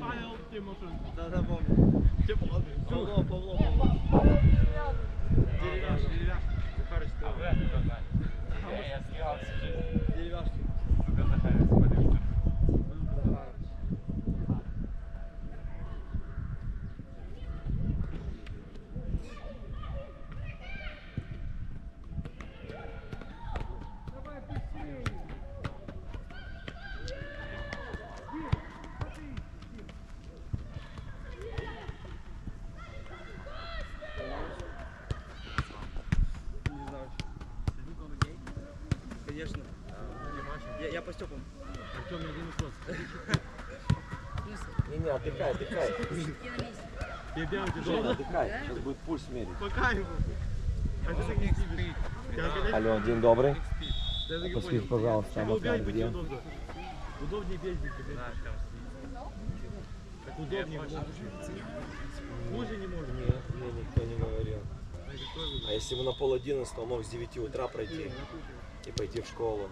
Павел Тимошенко. Да, да, помню. Че Павло? Павло, Павло, Павло. Деревяшки, деревяшки. Захарыч, ты. Я смеялся жизнь. Деревяшки. По Степам. Артем, я один вопрос. Не-не, отдыхай, отдыхай. Я делаю Жень, отдыхай. Сейчас будет пульс мерить. По кайфу. А ты не. Алло, день добрый. Посмотри, пожалуйста, убегать быть где? Удобнее тебе. Так удобнее. Хуже не может. Нет, мне никто не говорил. А если бы на пол одиннадцатого мог с 9 утра пройти и пойти в школу?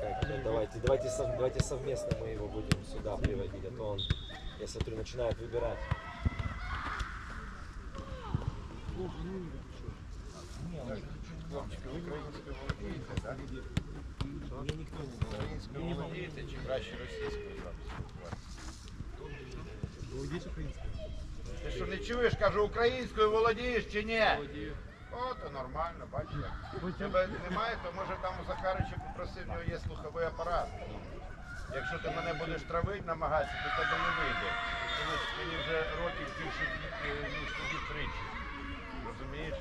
Как? Ну, давайте, давайте, сов- давайте совместно мы его будем сюда приводить, а то он, я смотрю, начинает выбирать. Українською володієте чи краще російською зараз? Володієш українською? Ти що не чуєш, кажу, українською володієш чи ні? О, то нормально, бачиш. Тебе немає, то може там у Захарича попросив, в нього є слуховий апарат. Якщо ти мене будеш травити, намагатися, то тебе не вийде. Тому що мені вже років більше, ніж тобі тричі. Розумієш?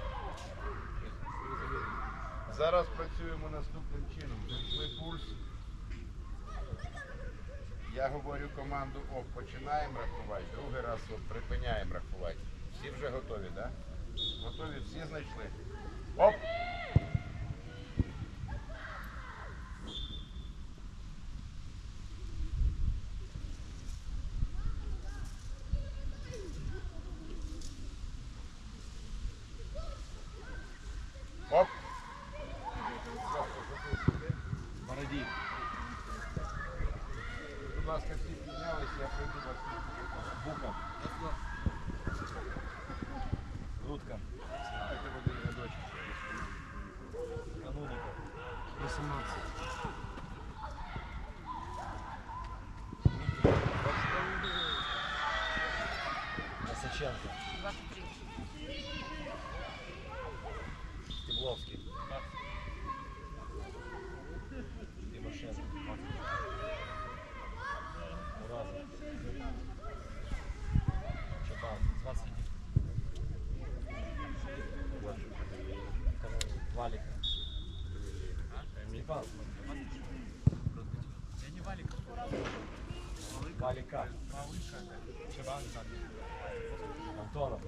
Зараз працюємо наступним чином. Знайшли пульс. Я говорю команду ОФ, починаємо рахувати, другий раз от, припиняємо рахувати. Всі вже готові, так? Да? Готові, всі знайшли. Оп! Оп! Бороді. Будь ласка, всі піднялися, я пройду вас. Бука. Грудка. Це буде рядочок. Кануника. 18. Валика. Антонов.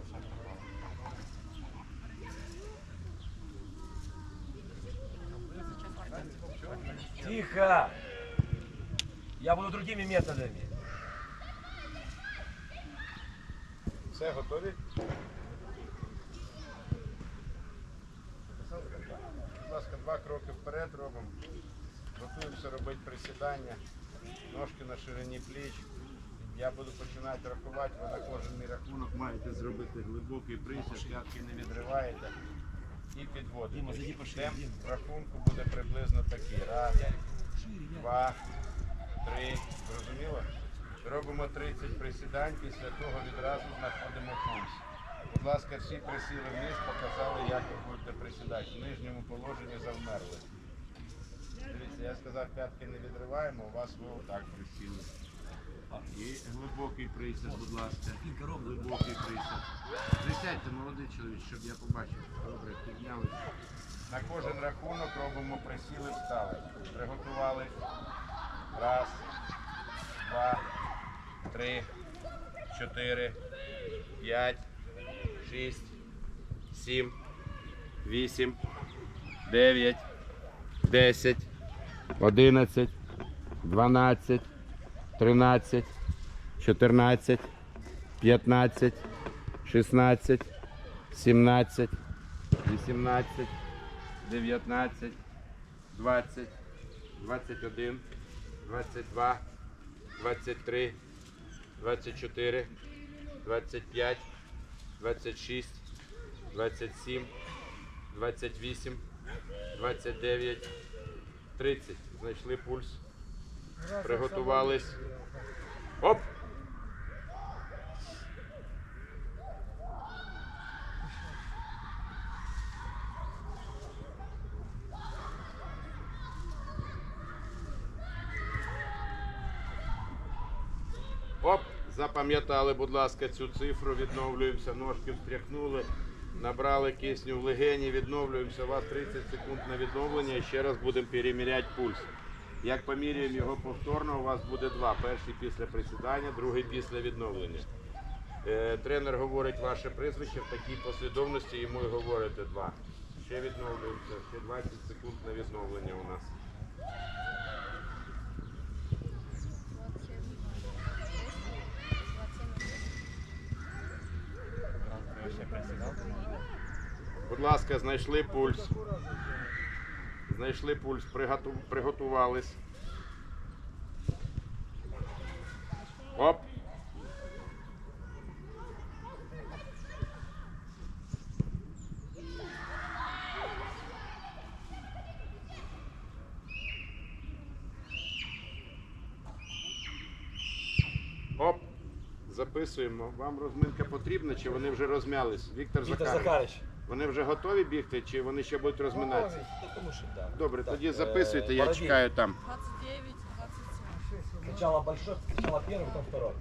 Тихо! Я буду другими методами. Все, готові? Кроки вперед робимо. Готуємося робити присідання. Ножки на ширині пліч. Я буду починати рахувати, ви на кожен мій рахунок маєте зробити глибокий присід, п'ятки не відриваєте і підводите. Темп рахунку буде приблизно такий. Раз, два, три. Зрозуміло? Робимо 30 присідань, після того відразу знаходимо пульс. Будь ласка, всі присіли вниз, показали, як ви будете присідати. В нижньому положенні завмерли. Дивіться, я сказав, п'ятки не відриваємо, у вас ви отак присіли. І глибокий присід, будь ласка. Глибокий присід. Присядьте, молодий чоловік, щоб я побачив. Добре, піднялися. На кожен рахунок робимо присіли, встали. Приготували. Раз, два, три, чотири, п'ять, шість, сім, вісім, дев'ять, десять, одинадцять, дванадцять, тринадцять, чотирнадцять, п'ятнадцять, шістнадцять, сімнадцять, вісімнадцять, дев'ятнадцять, двадцять, двадцять один, 22, 23, 24, 25, 26, 27, 28, 29, 30. Знайшли пульс. Приготувались. Оп! Оп, запам'ятали, будь ласка, цю цифру, відновлюємося, ножки встряхнули, набрали кисню в легені, відновлюємося. У вас 30 секунд на відновлення і ще раз будемо переміряти пульс. Як поміряємо його повторно, у вас буде два. Перший після присідання, другий після відновлення. Е, тренер говорить ваше прізвище в такій послідовності, йому і говорите два. Ще відновлюємося, ще 20 секунд на відновлення у нас. Будь ласка, знайшли пульс. Знайшли пульс, приготу- приготувались. Оп. Оп. Записуємо. Вам розминка потрібна, чи вони вже розм'ялись? Віктор Захарович. Захарович. Вони вже готові бігти, чи вони ще будуть розминатися? тому, що да. Добре, Так, тоді е, записуйте, я Бородін. чекаю там. 29, 27. Сначала большой, сначала первый, потом второй.